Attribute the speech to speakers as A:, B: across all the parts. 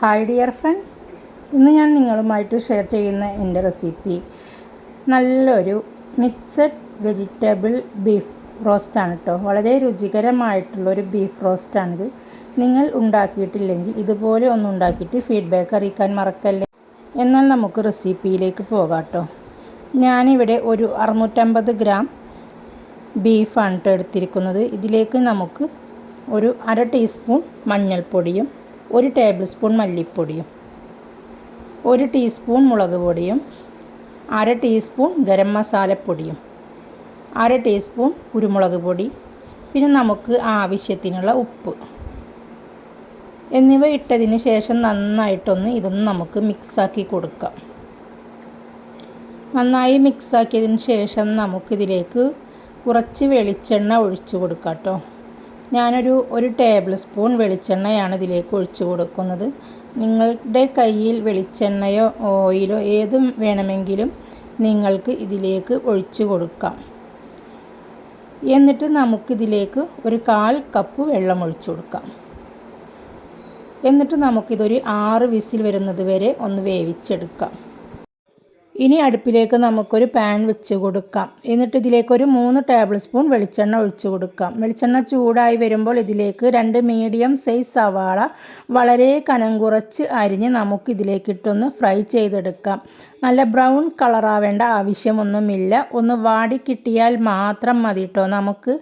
A: Hi dear friends ഇന്ന് ഞാൻ നിങ്ങളുമായിട്ട് ഷെയർ ചെയ്യുന്ന എന്റെ റെസിപ്പി നല്ലൊരു മിക്സഡ് വെജിറ്റബിൾ ബീഫ് റോസ്റ്റാണ് കേട്ടോ വളരെ രുചികരമായിട്ടുള്ളൊരു ബീഫ് റോസ്റ്റാണിത് നിങ്ങൾ ഉണ്ടാക്കിയിട്ടില്ലെങ്കിൽ ഇതുപോലെ ഒന്ന് ഉണ്ടാക്കിയിട്ട് ഫീഡ്ബാക്ക് അറിയിക്കാൻ മറക്കല്ലേ? എന്നാൽ നമുക്ക് റെസിപ്പിയിലേക്ക് പോകാം കേട്ടോ ഞാനിവിടെ ഒരു അറുന്നൂറ്റമ്പത് ഗ്രാം ബീഫാണ് കേട്ടോ എടുത്തിരിക്കുന്നത്. ഇതിലേക്ക് നമുക്ക് ഒരു അര ടീസ്പൂൺ മഞ്ഞൾപ്പൊടിയും ഒരു ടേബിൾ സ്പൂൺ മല്ലിപ്പൊടിയും ഒരു ടീസ്പൂൺ മുളക് പൊടിയും അര ടീസ്പൂൺ ഗരം മസാലപ്പൊടിയും അര ടീസ്പൂൺ കുരുമുളക് പൊടി പിന്നെ നമുക്ക് ആവശ്യത്തിനുള്ള ഉപ്പ്. എന്നിവ ഇട്ടതിന് ശേഷം നന്നായിട്ടൊന്ന് ഇതൊന്ന് നമുക്ക് മിക്സാക്കി കൊടുക്കാം. നന്നായി മിക്സാക്കിയതിന് ശേഷം നമുക്കിതിലേക്ക് കുറച്ച് വെളിച്ചെണ്ണ ഒഴിച്ചു കൊടുക്കാം കേട്ടോ. ഞാനൊരു ഒരു ടേബിൾ സ്പൂൺ വെളിച്ചെണ്ണയാണ് ഇതിലേക്ക് ഒഴിച്ചു കൊടുക്കുന്നത്. നിങ്ങളുടെ കയ്യിൽ വെളിച്ചെണ്ണയോ ഓയിലോ ഏതും വേണമെങ്കിലും നിങ്ങൾക്ക് ഇതിലേക്ക് ഒഴിച്ചു കൊടുക്കാം. എന്നിട്ട് നമുക്കിതിലേക്ക് ഒരു കാൽ കപ്പ് വെള്ളം ഒഴിച്ചു കൊടുക്കാം. എന്നിട്ട് നമുക്കിതൊരു ആറ് വിസിൽ വരുന്നത് വരെ ഒന്ന് വേവിച്ചെടുക്കാം. ഇനി അടുപ്പിലേക്ക് നമുക്കൊരു പാൻ വെച്ച് കൊടുക്കാം. എന്നിട്ട് ഇതിലേക്ക് ഒരു മൂന്ന് ടേബിൾ സ്പൂൺ വെളിച്ചെണ്ണ ഒഴിച്ച് കൊടുക്കാം. വെളിച്ചെണ്ണ ചൂടായി വരുമ്പോൾ ഇതിലേക്ക് രണ്ട് മീഡിയം സൈസ് സവാള വളരെ കനം കുറച്ച് അരിഞ്ഞ് നമുക്ക് ഇതിലേക്ക് ഇട്ടൊന്ന് ഫ്രൈ ചെയ്തെടുക്കാം. നല്ല ബ്രൗൺ കളറാവേണ്ട ആവശ്യമൊന്നുമില്ല. ഒന്ന് വാടി കിട്ടിയാൽ മാത്രം മതി കേട്ടോ നമുക്ക്.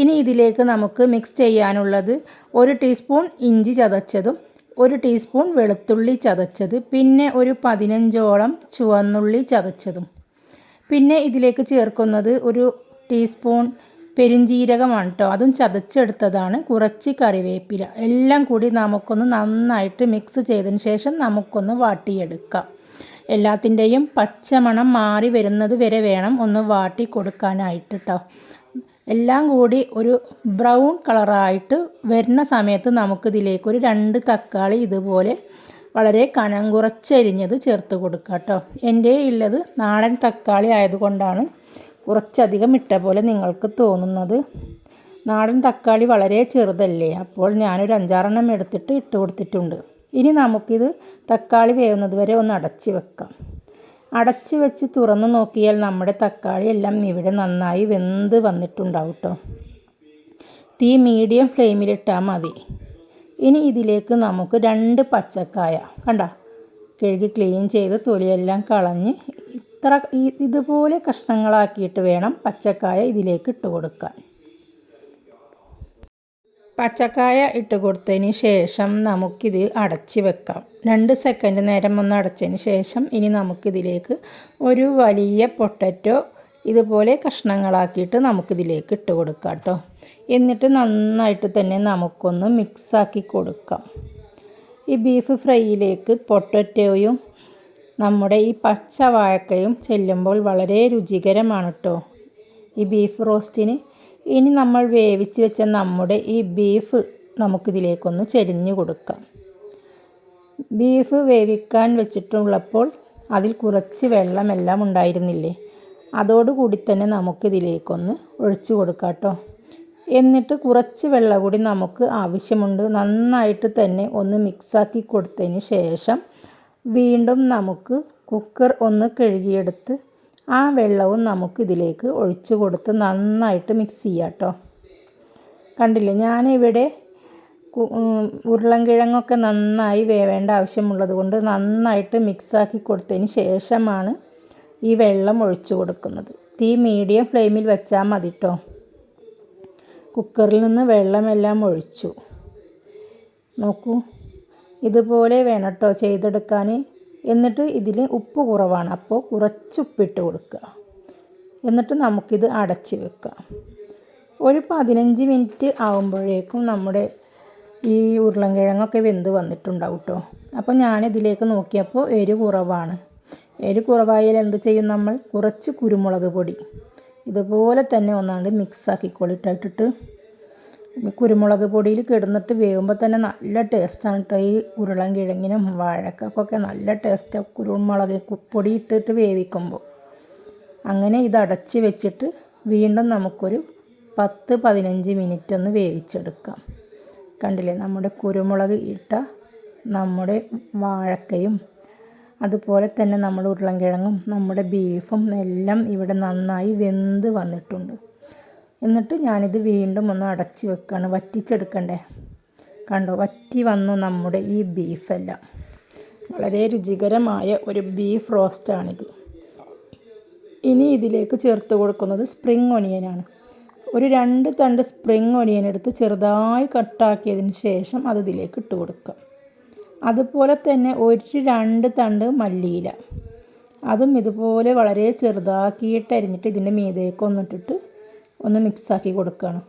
A: ഇനി ഇതിലേക്ക് നമുക്ക് മിക്സ് ചെയ്യാനുള്ളത് ഒരു ടീസ്പൂൺ ഇഞ്ചി ചതച്ചതും ഒരു ടീസ്പൂൺ വെളുത്തുള്ളി ചതച്ചത് പിന്നെ ഒരു പതിനഞ്ചോളം ചുവന്നുള്ളി ചതച്ചതും. പിന്നെ ഇതിലേക്ക് ചേർക്കുന്നത് ഒരു ടീസ്പൂൺ പെരിഞ്ജീരകമാണ് കേട്ടോ അതും ചതച്ചെടുത്തതാണ് കുറച്ച് കറിവേപ്പില. എല്ലാം കൂടി നമുക്കൊന്ന് നന്നായിട്ട് മിക്സ് ചെയ്തതിന് ശേഷം നമുക്കൊന്ന് വാട്ടിയെടുക്കാം. എല്ലാത്തിന്റെയും പച്ചമണം മാറി വരുന്നത് വരെ വേണം ഒന്ന് വാട്ടി കൊടുക്കാനായിട്ട് കേട്ടോ എല്ലാം കൂടി ഒരു ബ്രൗൺ കളറായിട്ട് വരുന്ന സമയത്ത് നമുക്കിതിലേക്ക് ഒരു രണ്ട് തക്കാളി ഇതുപോലെ വളരെ കനം കുറച്ചരിഞ്ഞത് ചേർത്ത് കൊടുക്കുക കേട്ടോ. എന്റെ ഉള്ളത് നാടൻ തക്കാളി ആയതുകൊണ്ടാണ് കുറച്ചധികം ഇട്ട പോലെ നിങ്ങൾക്ക് തോന്നുന്നത്. നാടൻ തക്കാളി വളരെ ചെറുതല്ലേ? അപ്പോൾ ഞാനൊരു അഞ്ചാറെണ്ണം എടുത്തിട്ട് ഇട്ട് കൊടുത്തിട്ടുണ്ട്. ഇനി നമുക്കിത് തക്കാളി വേവുന്നത് വരെ ഒന്ന് അടച്ച് വെക്കാം. അടച്ചു വെച്ച് തുറന്ന് നോക്കിയാൽ നമ്മുടെ തക്കാളി എല്ലാം ഇവിടെ നന്നായി വെന്ത് വന്നിട്ടുണ്ടാവും കേട്ടോ തീ മീഡിയം ഫ്ലെയിമിലിട്ടാൽ മതി. ഇനി ഇതിലേക്ക് നമുക്ക് രണ്ട് പച്ചക്കായ കണ്ട കഴുകി ക്ലീൻ ചെയ്ത് തൊലിയെല്ലാം കളഞ്ഞ് ഇത്ര ഇതുപോലെ കഷ്ണങ്ങളാക്കിയിട്ട് വേണം പച്ചക്കായ ഇതിലേക്ക് ഇട്ട് കൊടുക്കാൻ. പച്ചക്കായ ഇട്ട് കൊടുത്തതിന് ശേഷം നമുക്കിത് അടച്ച് വെക്കാം. രണ്ട് സെക്കൻഡ് നേരം ഒന്ന് അടച്ചതിന് ശേഷം ഇനി നമുക്കിതിലേക്ക് ഒരു വലിയ പൊട്ടറ്റോ ഇതുപോലെ കഷ്ണങ്ങളാക്കിയിട്ട് നമുക്കിതിലേക്ക് ഇട്ട് കൊടുക്കാം കേട്ടോ. എന്നിട്ട് നന്നായിട്ട് തന്നെ നമുക്കൊന്ന് മിക്സാക്കി കൊടുക്കാം. ഈ ബീഫ് ഫ്രൈയിലേക്ക് പൊട്ടറ്റോയും നമ്മുടെ ഈ പച്ച വാഴക്കയും ചെല്ലുമ്പോൾ വളരെ രുചികരമാണ് കേട്ടോ. ഈ ബീഫ് റോസ്റ്റിന് ഇനി നമ്മൾ വേവിച്ച് വെച്ച നമ്മുടെ ഈ ബീഫ് നമുക്കിതിലേക്കൊന്ന് ചെരിഞ്ഞ് കൊടുക്കാം. ബീഫ് വേവിക്കാൻ വെച്ചിട്ടുള്ളപ്പോൾ അതിൽ കുറച്ച് വെള്ളമെല്ലാം ഉണ്ടായിരുന്നില്ലേ? അതോടുകൂടി തന്നെ നമുക്കിതിലേക്കൊന്ന് ഒഴിച്ചു കൊടുക്കാം കേട്ടോ. എന്നിട്ട് കുറച്ച് വെള്ളം കൂടി നമുക്ക് ആവശ്യമുണ്ട്. നന്നായിട്ട് തന്നെ ഒന്ന് മിക്സാക്കി കൊടുത്തതിന് ശേഷം വീണ്ടും നമുക്ക് കുക്കർ ഒന്ന് കഴുകിയെടുത്ത് ആ വെള്ളവും നമുക്ക് ഇതിലേക്ക് ഒഴിച്ചു കൊടുത്ത് നന്നായിട്ട് മിക്സ് ചെയ്യാം കേട്ടോ കണ്ടില്ലേ? ഞാനിവിടെ ഉരുളൻകിഴങ്ങൊക്കെ നന്നായി വേവേണ്ട ആവശ്യമുള്ളത് കൊണ്ട് നന്നായിട്ട് മിക്സാക്കി കൊടുത്തതിന് ശേഷമാണ് ഈ വെള്ളം ഒഴിച്ചു കൊടുക്കുന്നത്. തീ മീഡിയം ഫ്ലെയിമിൽ വെച്ചാൽ മതി കേട്ടോ കുക്കറിൽ നിന്ന് വെള്ളമെല്ലാം ഒഴിച്ചു. നോക്കൂ. ഇതുപോലെ വേണം കേട്ടോ ചെയ്തെടുക്കാൻ എന്നിട്ട് ഇതിൽ ഉപ്പ് കുറവാണ്. അപ്പോൾ കുറച്ച് ഉപ്പിട്ട് കൊടുക്കുക. എന്നിട്ട് നമുക്കിത് അടച്ച് വെക്കാം ഒരു പതിനഞ്ച് മിനിറ്റ് ആകുമ്പോഴേക്കും നമ്മുടെ ഈ ഉരുളൻകിഴങ്ങൊക്കെ വെന്ത് വന്നിട്ടുണ്ടാവും കേട്ടോ അപ്പോൾ ഞാനിതിലേക്ക് നോക്കിയപ്പോൾ എരി കുറവാണ്. എരി കുറവായാൽ എന്ത് ചെയ്യും നമ്മൾ? കുറച്ച് കുരുമുളക് പൊടി. ഇതുപോലെ തന്നെ ഒന്നാണ്ട് മിക്സാക്കിക്കൊള്ളിട്ടിട്ട് കുരുമുളക് പൊടിയിൽ കിടന്നിട്ട് വേകുമ്പോൾ തന്നെ നല്ല ടേസ്റ്റാണ് കേട്ടോ ഈ ഉരുളൻ കിഴങ്ങിനും വാഴക്കൊക്കെ നല്ല ടേസ്റ്റാണ് കുരുമുളക് പൊടി ഇട്ടിട്ട് വേവിക്കുമ്പോൾ അങ്ങനെ ഇത് അടച്ച് വെച്ചിട്ട് വീണ്ടും നമുക്കൊരു പത്ത് പതിനഞ്ച് മിനിറ്റ് ഒന്ന് വേവിച്ചെടുക്കാം. കണ്ടില്ലേ? നമ്മുടെ കുരുമുളക് ഇട്ട നമ്മുടെ വാഴക്കയും അതുപോലെ തന്നെ നമ്മുടെ ഉരുളൻകിഴങ്ങും നമ്മുടെ ബീഫും എല്ലാം ഇവിടെ നന്നായി വെന്ത് വന്നിട്ടുണ്ട്. എന്നിട്ട് ഞാനിത് വീണ്ടും ഒന്ന് അടച്ച് വെക്കുകയാണ് വറ്റിച്ചെടുക്കണ്ടേ? കണ്ടോ? വറ്റി വന്നു നമ്മുടെ ഈ ബീഫെല്ലാം വളരെ രുചികരമായ ഒരു ബീഫ് റോസ്റ്റാണിത് ഇനി ഇതിലേക്ക് ചേർത്ത് കൊടുക്കുന്നത് സ്പ്രിങ് ഒനിയനാണ് ഒരു രണ്ട് തണ്ട് സ്പ്രിങ് ഒനിയൻ എടുത്ത് ചെറുതായി കട്ടാക്കിയതിന് ശേഷം അത് ഇതിലേക്ക് ഇട്ട് കൊടുക്കുക. അതുപോലെ തന്നെ ഒരു രണ്ട് തണ്ട് മല്ലിയില. അതും ഇതുപോലെ വളരെ ചെറുതാക്കിയിട്ട് അരിഞ്ഞിട്ട് ഇതിന്റെ മീതേക്ക് ഒന്നിട്ടിട്ട് ഒന്ന് മിക്സാക്കി കൊടുക്കണം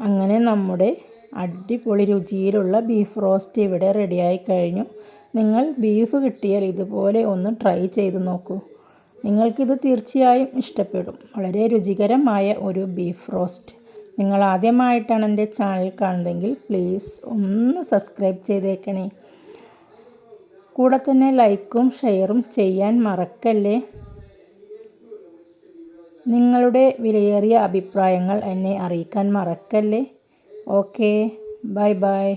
A: അങ്ങനെ നമ്മുടെ അടിപൊളി രുചിയിലുള്ള ബീഫ് റോസ്റ്റ് ഇവിടെ റെഡിയായി കഴിഞ്ഞു. നിങ്ങൾ ബീഫ് കിട്ടിയാൽ ഇതുപോലെ ഒന്ന് ട്രൈ ചെയ്ത് നോക്കൂ. നിങ്ങൾക്കിത് തീർച്ചയായും ഇഷ്ടപ്പെടും. വളരെ രുചികരമായ ഒരു ബീഫ് റോസ്റ്റ്. നിങ്ങൾ ആദ്യമായിട്ടാണ് എന്റെ ചാനൽ കാണുന്നതെങ്കിൽ പ്ലീസ് ഒന്ന് സബ്സ്ക്രൈബ് ചെയ്തേക്കണേ. കൂടെ തന്നെ ലൈക്കും ഷെയറും ചെയ്യാൻ മറക്കല്ലേ? നിങ്ങളുടെ വിലയേറിയ അഭിപ്രായങ്ങൾ എന്നെ അറിയിക്കാൻ മറക്കല്ലേ? Okay bye bye.